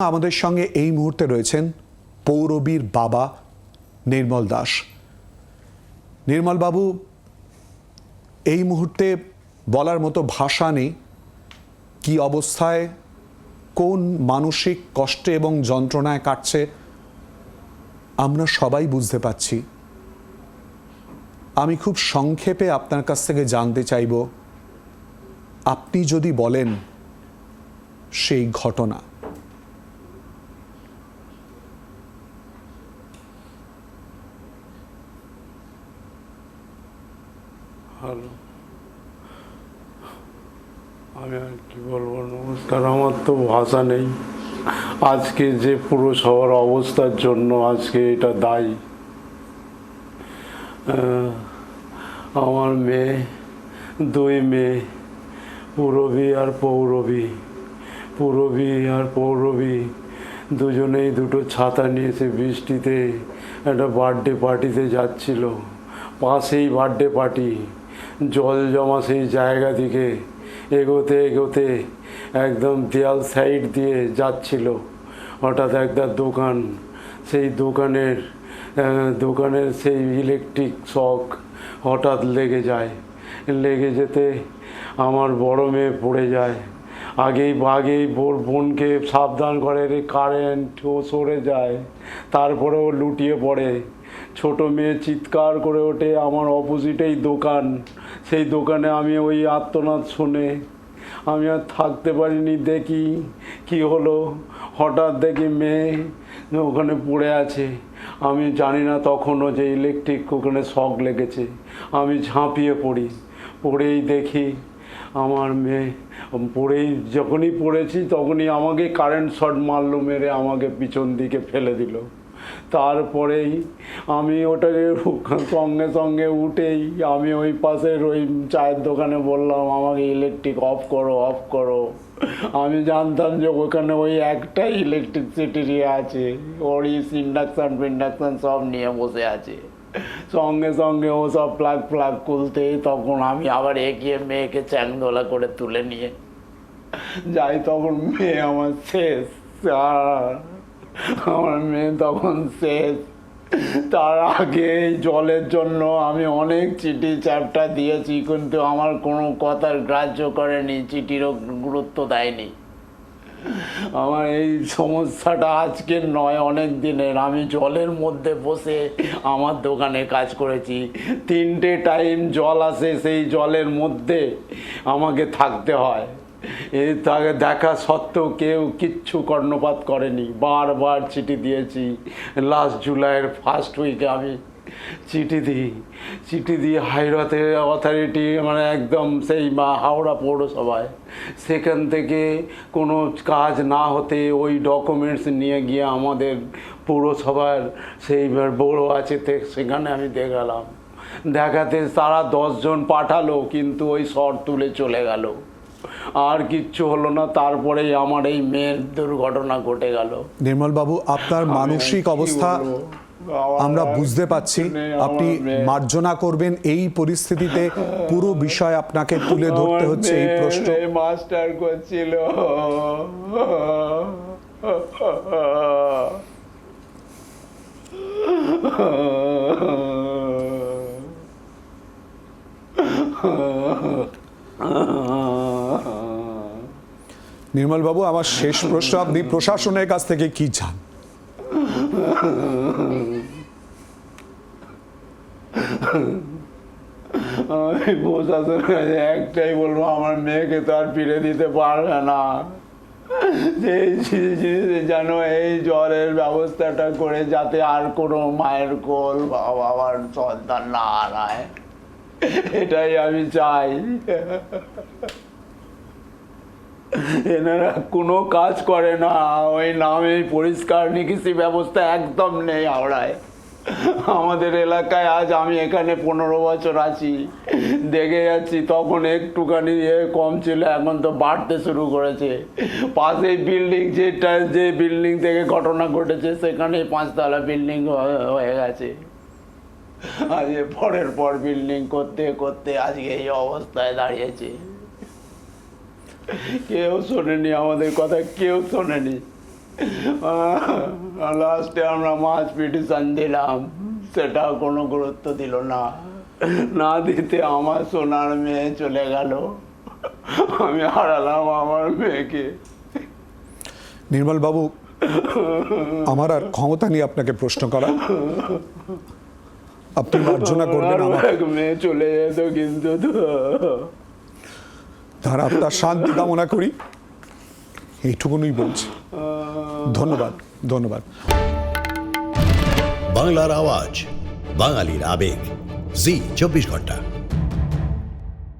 আমাদের সঙ্গে এই মুহূর্তে রয়েছেন পৌরবীর বাবা নির্মল দাস। নির্মল বাবু, এই মুহূর্তে বলার মতো ভাষা নেই। কি অবস্থায়, কোন মানসিক কষ্টে এবং যন্ত্রণায় কাটছে, আমরা সবাই বুঝতে পারছি। আমি খুব সংক্ষেপে আপনার কাছ থেকে জানতে চাইব, আপনি যদি বলেন সেই ঘটনা। হ্যালো আমি আর কি বলব, নমস্কার, আমার তো ভাষা নেই। আজকে যে পুরসভার অবস্থার জন্য আজকে এটা দায়ী। আমার মেয়ে, দুই মেয়ে, পুরবী আর পৌরবী। পুরবী আর পৌরবী দুজনেই দুটো ছাতা নিয়েছে বৃষ্টিতে। একটা বার্থডে পার্টিতে যাচ্ছিল। পাশেই বার্থডে পার্টি। জল জমা সেই জায়গা থেকে এগোতে এগোতে একদম দেয়াল সাইড দিয়ে যাচ্ছিল। হঠাৎ একটা দোকান, সেই দোকানের দোকানের সেই ইলেকট্রিক শক হঠাৎ লেগে যায়। লেগে যেতে আমার বড় মেয়ে পড়ে যায়। আগেই আগেই বোর বোনকে সাবধান করে কারেন্ট ও সরে যায় তারপরে ও লুটিয়ে পড়ে। ছোট মেয়ে চিৎকার করে ওঠে আমার অপোজিটেই দোকান। সেই দোকানে আমি ওই আত্মনাদ শুনে। আমি আর থাকতে পারিনি দেখি কি হলো। হঠাৎ দেখি মেয়ে ওখানে পড়ে আছে। আমি জানি না তখনও যে ইলেকট্রিক ওখানে শক লেগেছে। আমি ঝাঁপিয়ে পড়ি। পড়েই দেখি আমার মেয়ে পড়েই যখনই পড়েছি তখনই আমাকে কারেন্ট শট মারলো, মেরে আমাকে পিছন দিকে ফেলে দিল। তারপরেই আমি ওটাকে সঙ্গে সঙ্গে উঠেই আমি ওই পাশের ওই চায়ের দোকানে বললাম, আমাকে ইলেকট্রিক অফ করো অফ করো। আমি জানতাম যে ওখানে ওই একটাই ইলেকট্রিসিটি আছে ওর ইন্ডাকশান ফিন্ডাকশান সব নিয়ে বসে আছে। সঙ্গে সঙ্গে ও সব প্লাগ প্লাগ খুলতেই তখন আমি আবার এগিয়ে মেয়েকে চ্যাংদোলা করে তুলে নিয়ে যাই, তখন মেয়ে আমার শেষ, আর আমার মেয়ে তখন শেষ। তার আগে জলের জন্য আমি অনেক চিঠি চ্যাপটা দিয়েছি, কিন্তু আমার কোনো কথার গ্রাহ্য করেনি, চিঠিরও গুরুত্ব দেয়নি। আমার এই সমস্যাটা আজকের নয়, অনেক দিনের। আমি জলের মধ্যে বসে আমার দোকানে কাজ করেছি। তিনটে টাইম জল আসে, সেই জলের মধ্যে আমাকে থাকতে হয়। তাকে দেখা সত্ত্বেও কেউ কিচ্ছু কর্ণপাত করেনি। বারবার চিঠি দিয়েছি। লাস্ট জুলাইয়ের ফার্স্ট উইকে আমি চিঠি দিই। চিঠি দিয়ে হাইরাতে অথরিটি মানে একদম সেই মা হাওড়া পৌরসভায়। সেখান থেকে কোনো কাজ না হতে ওই ডকুমেন্টস নিয়ে গিয়ে আমাদের পৌরসভার সেই বড় আছে সেখানে আমি দেখালাম। দেখাতে তারা দশজন পাঠালো, কিন্তু ওই শর্ট তুলে চলে গেল। আর কিচ্ছু হলো না। তারপরেই আমার এই মেয়ের দুর্ঘটনা ঘটে গেল। নির্মল বাবু আপনার মানসিক অবস্থা আমরা বুঝতে পাচ্ছি আপনি মার্জনা করবেন এই পরিস্থিতিতে। পুরো বিষয় আপনাকে তুলে ধরতে হচ্ছে এই প্রশ্ন। মাস্টার করছিল। নির্মল বাবু, আমার শেষ প্রশ্ন, আপনি প্রশাসনের কাছ থেকে কি চান? আমি প্রশাসনের কাছে একটাই বলব, আমার মেয়েকে তো আর ফিরে দিতে পারবে না। যেন এই জ্বরের ব্যবস্থাটা করে যাতে আর কোনো মায়ের কোল বাবার সন্তান না হারায়। এটাই আমি চাই। এনারা কোনো কাজ করে না। ওই নামে পরিষ্কার নিকিসি ব্যবস্থা একদম নেই হাওড়ায়। আমাদের এলাকায় আজ আমি এখানে পনেরো বছর আছি। দেখে যাচ্ছি তখন একটুখানি এ কম ছিল, এখন তো বাড়তে শুরু করেছে। পাশে বিল্ডিং যেটা, যে বিল্ডিং থেকে ঘটনা ঘটেছে সেখানে পাঁচতলা বিল্ডিং হয়ে গেছে। আজ এ পরের পর বিল্ডিং করতে করতে আজকে এই অবস্থায় দাঁড়িয়েছি। কেউ শোনেনি আমাদের কথা, কেউ শোনেনি। লাস্টে আমরা মাছ পিটিশন দিলাম সেটা কোনো গুরুত্ব দিল না। না দিতে আমার সোনার মেয়ে চলে গেল। আমি হারালাম আমার মেয়েকে। নির্মল বাবু আমার আর ক্ষমতা নিয়ে আপনাকে প্রশ্ন করা। আপনি মার্জনা করবেন আমার মেয়ে চলে যেত কিন্তু তো। তার আপনার শান্তি কামনা করি। এইটুকুনই বলছি। ধন্যবাদ ধন্যবাদ। বাংলার আওয়াজ বাঙালির আবেগ। জি চব্বিশ ঘণ্টা।